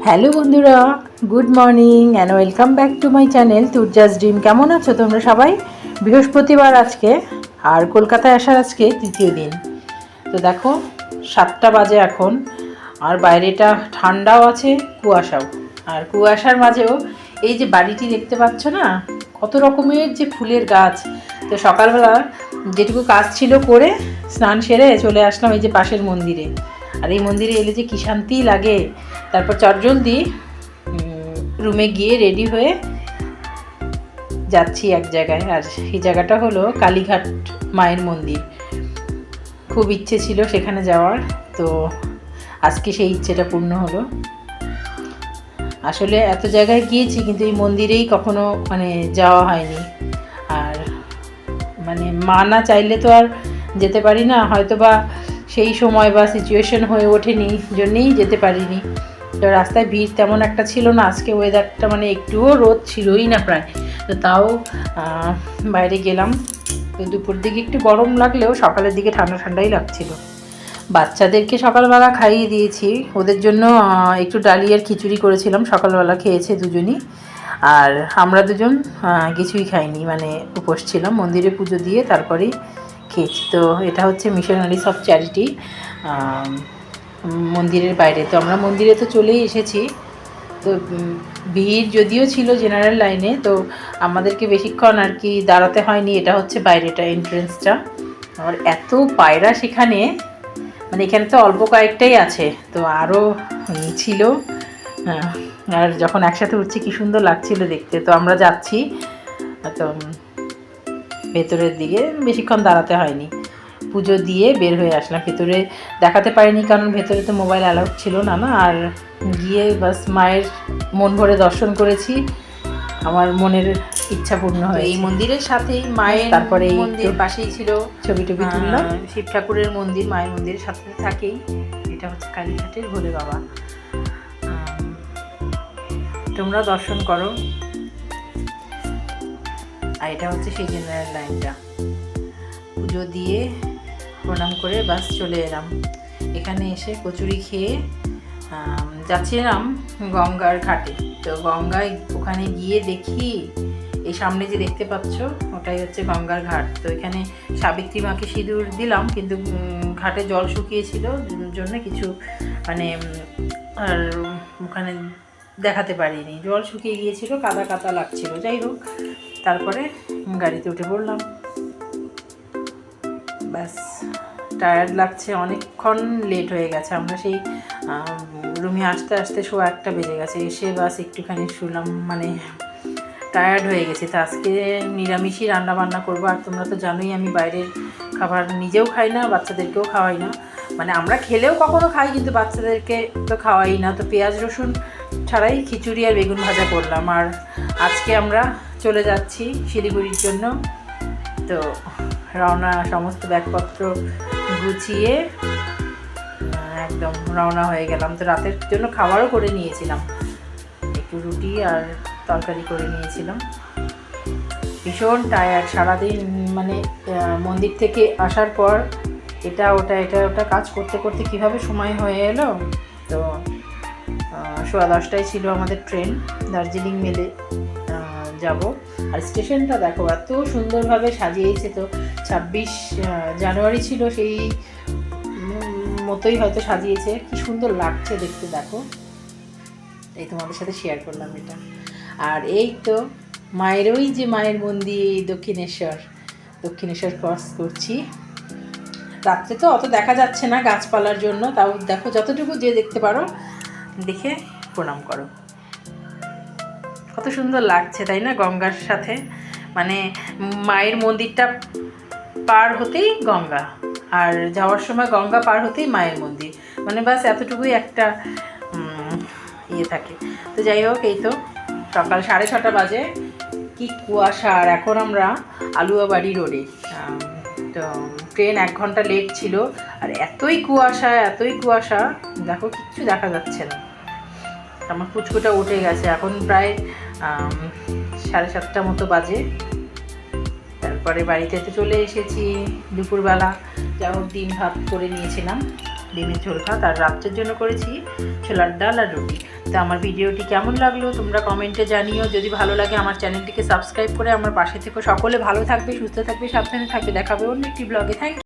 Hello বন্ধুরা, good morning and welcome back to my channel Turja's dream কেমন আছো তোমরা সবাই? বৃহস্পতিবার আজকে, আর কলকাতায় আসার আজকে তৃতীয় দিন। তো দেখো, সাতটা বাজে এখন, আর বাইরেটা ঠান্ডাও আছে, কুয়াশাও। আর কুয়াশার মাঝেও এই যে বাড়িটি দেখতে পাচ্ছ না, কত রকমের যে ফুলের গাছ। তো সকালবেলা যেটুকু কাজ ছিল করে স্নান সেরে চলে আসলাম এই যে পাশের মন্দিরে। আর এই মন্দিরে এলে যে কী শান্তি লাগে। তারপর চটজলদি রুমে গিয়ে রেডি হয়ে যাচ্ছি এক জায়গায়। আর সেই জায়গাটা হলো কালীঘাট মায়ের মন্দির। খুব ইচ্ছে ছিল সেখানে যাওয়ার, তো আজকে সেই ইচ্ছেটা পূর্ণ হলো। আসলে এত জায়গায় গিয়েছি, কিন্তু এই মন্দিরেই কখনো মানে যাওয়া হয়নি। আর মানে মা না চাইলে তো আর যেতে পারি না হয়তো বা সেই সময় বা সিচুয়েশন হয়ে ওঠেনি, জন্যেই যেতে পারিনি। তো রাস্তায় ভিড় তেমন একটা ছিল না, আজকে ওয়েদারটা মানে একটুও রোদ ছিলই না প্রায়। তো তাও বাইরে গেলাম। তো দুপুর দিকে একটু গরম লাগলেও সকালের দিকে ঠান্ডা ঠান্ডাই লাগছিল। বাচ্চাদেরকে সকালবেলা খাইয়ে দিয়েছি। ওদের জন্য একটু ডালিয়ার খিচুড়ি করেছিলাম, সকালবেলা খেয়েছে দুজনই। আর আমরা দুজন কিছুই খাইনি মানে উপোস ছিলাম, মন্দিরে পুজো দিয়ে তারপরেই খেয়েছি তো এটা হচ্ছে মিশনারিস অফ চ্যারিটি। মন্দিরের বাইরে। তো আমরা মন্দিরে তো চলেই এসেছি। তো ভিড় যদিও ছিল জেনারেল লাইনে তো আমাদেরকে বেশিক্ষণ আর কি দাঁড়াতে হয়নি। এটা হচ্ছে বাইরেটা এন্ট্রেন্সটা আর এত পায়রা সেখানে মানে এখানে তো অল্প কয়েকটাই আছে। তো আরও ছিল। হ্যাঁ, আর যখন একসাথে উঠছি কি সুন্দর লাগছিল দেখতে। তো আমরা যাচ্ছি। তো ভেতরের দিকে বেশিক্ষণ দাঁড়াতে হয়নি। পুজো দিয়ে বের হয়ে আসলাম। ভেতরে দেখাতে পারিনি কারণ ভেতরে তো মোবাইল অ্যালাউড ছিল না না আর গিয়ে বাস মায়ের মন ভরে দর্শন করেছি। আমার মনের ইচ্ছা পূর্ণ হয় এই মন্দিরের সাথেই মায়ের তারপরে এই মন্দির পাশেই ছিল ছবি টবি তুললাম। শিব ঠাকুরের মন্দির মায়ের মন্দিরের সাথে থাকেই। এটা হচ্ছে কালীঘাটের ভোলে বাবা। তোমরা দর্শন করো। আর এটা হচ্ছে সেই জেনারেল লাইনটা। পুজো দিয়ে প্রণাম করে বাস চলে এলাম। এখানে এসে কচুরি খেয়ে যাচ্ছিলাম গঙ্গার ঘাটে। তো গঙ্গায় ওখানে গিয়ে দেখি, এই সামনে যে দেখতে পাচ্ছ, ওটাই হচ্ছে গঙ্গার ঘাট। তো এখানে সাবিত্রী মাকে সিঁদুর দিলাম, কিন্তু ঘাটে জল শুকিয়েছিল জন্য কিছু মানে আর ওখানে দেখাতে পারিনি। জল শুকিয়ে গিয়েছিল, কাদা কাদা লাগছিল। যাই হোক তারপরে গাড়িতে উঠে পড়লাম। ব্যাস টায়ার্ড লাগছে, অনেকক্ষণ লেট হয়ে গেছে। আমরা সেই রুমে আসতে আসতে শো একটা বেজে গেছে। এসে বাস একটুখানি শুলাম মানে টায়ার্ড হয়ে গেছে। তো আজকে নিরামিষই রান্না বান্না করব। আর তোমরা তো জানোই, আমি বাইরের খাবার নিজেও খাই না, বাচ্চাদেরকেও খাওয়াই না। মানে আমরা খেলেও কখনো খাই, কিন্তু বাচ্চাদেরকে তো খাওয়াই না। তো পেঁয়াজ রসুন ছাড়াই খিচুড়ি আর বেগুন ভাজা করলাম। আর আজকে আমরা চলে যাচ্ছি শিলিগুড়ির জন্য। তো রওনা, সমস্ত ব্যাগপত্র গুছিয়ে একদম রওনা হয়ে গেলাম। তো রাতের জন্য খাবারও করে নিয়েছিলাম। একটু রুটি আর তরকারি করে নিয়েছিলাম। ভীষণ টায়ার্ড সারাদিন মানে মন্দির থেকে আসার পর এটা, ওটা এটা, ওটা কাজ করতে করতে কীভাবে সময় হয়ে এলো? তো সোয়া দশটায় ছিল আমাদের ট্রেন দার্জিলিং মেলে। যাব। আর স্টেশনটা দেখো, এত সুন্দরভাবে সাজিয়েছে তো। ছাব্বিশ জানুয়ারি ছিল সেই মতোই হয়তো সাজিয়েছে। কি সুন্দর লাগছে দেখতে, দেখো। এই তোমাদের সাথে শেয়ার করলাম এটা। আর এই তো মায়ের, ওই যে মায়ের মন্দির, দক্ষিণেশ্বর। দক্ষিণেশ্বর ক্রস করছি। রাত্রে তো অত দেখা যাচ্ছে না গাছপালার জন্য। তাও দেখো, যতটুকু যে দেখতে পারো, দেখে প্রণাম করো। কত সুন্দর লাগছে, তাই না? গঙ্গার সাথে। মানে মায়ের মন্দিরটা পার হতেই গঙ্গা, আর যাওয়ার সময় গঙ্গা পার হতেই মায়ের মন্দির। মানে বাস এতটুকুই একটা ইয়ে থাকে। তো যাই হোক, এই তো সকাল সাড়ে ছটা বাজে। কি কুয়াশা, আর এখন আমরা আলুয়াবাড়ি রোডে। তো ট্রেন এক ঘণ্টা লেট ছিল, আর এতই কুয়াশা এতই কুয়াশা। দেখো, কিচ্ছু দেখা যাচ্ছে না। আমার কুচকুটা উঠে গেছে। এখন প্রায় সাড়ে সাতটা মতো বাজে। তারপরে বাড়িতে তো চলে এসেছি দুপুরবেলা। যা হোক ডিম ভাত করে নিয়েছিলাম, ডিমের ঝোল ভাত আর রাত্রের জন্য করেছি ছোলার ডাল আর রুটি। তো আমার ভিডিওটি কেমন লাগল তোমরা কমেন্টে জানিও। যদি ভালো লাগে আমার চ্যানেলটিকে সাবস্ক্রাইব করে আমার পাশে থেকে। সকলে ভালো থাকবে, সুস্থ থাকবে, সাবধানে থাকবে। দেখাবে অন্য একটি ব্লগে থ্যাংক